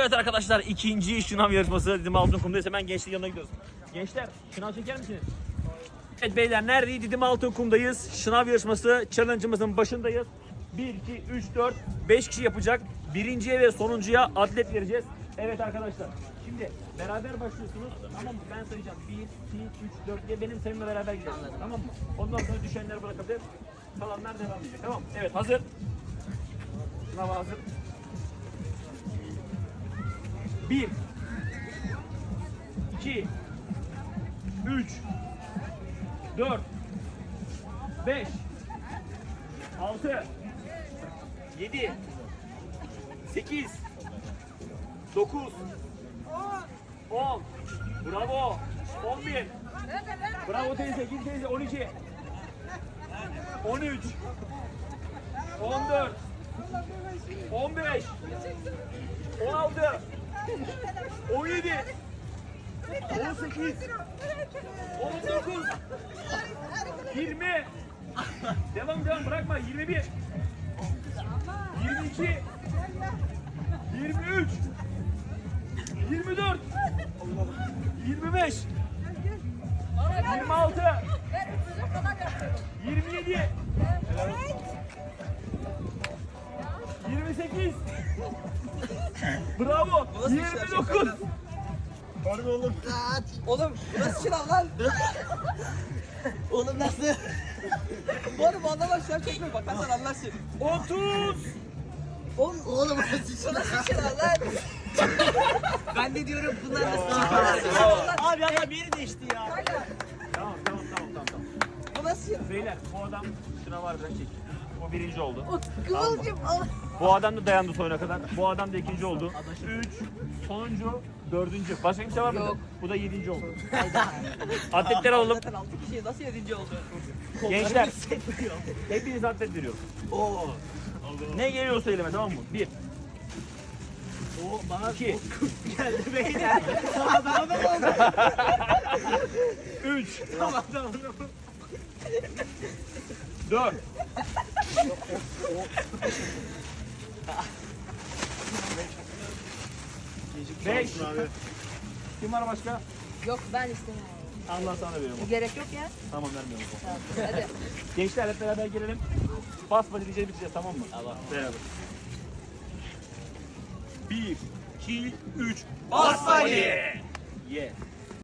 Evet arkadaşlar ikinci şınav yarışması Didim Altınkum'dayız. Hemen gençlerin yanına gidiyoruz. Gençler şınav çeker misiniz? Evet beyler neredeyiz? Didim Altınkum'dayız. Şınav yarışması challenge'ımızın başındayız. 1, 2, 3, 4, 5 kişi yapacak. Birinciye ve sonuncuya atlet vereceğiz. Evet arkadaşlar. Şimdi beraber başlıyorsunuz. Tamam mı? Ben sayacağım. 1, 2, 3, 4 diye benim sayımla beraber gidelim. Tamam mı? Ondan sonra düşenleri bırakabilir. Kalanlar devam edecek. Tamam mı? Evet hazır. Sınav hazır. 1 2 3 4 5 6 7 8 9 10 Bravo. 11 Bravo teyze git teyze. 12 13 14 15 16 17 18 19 20 Devam devam bırakma. 21 22 23 24 25 26 27 28 Bravo 29 Oğlum nasıl sınav lan? Oğlum nasıl? Oğlum anlamaz şu an çekme bakarsan anlarsın. 30 Oğlum, oğlum nasıl? Nasıl sınav lan? ben de diyorum bunlar nasıl sınav lan? Abi adam yeri değişti ya. Tamam tamam tamam tamam tamam. Bu nasıl? Beyler bu adam şuna var ben O birinci oldu. Kıvılcım al. Bu adam da dayandı sonuna kadar. Bu adam da ikinci oldu. Üç, sonuncu, dördüncü. Başka kimse var mı? Yok. Bu da yedinci oldu. Atletleri alalım. Zaten 6 kişi nasıl yedinci oldu? Gençler. Hepiniz atlet veriyorum. Oo. Ne geliyorsa elime tamam mı? Bir, O bana iki, geldi beyler. Adamı da oldu. üç, Tamam tamam. dört. Beş. Kim var başka? Yok ben istemiyorum. Allah sana veriyorum. Gerek yok ya. Tamam vermiyorum. Hadi. Gençler hep beraber gelelim. Bas bas diyeceğiz bitireceğiz tamam mı? Tamam. Beraber. Bir, iki, üç. Bas body! Ye.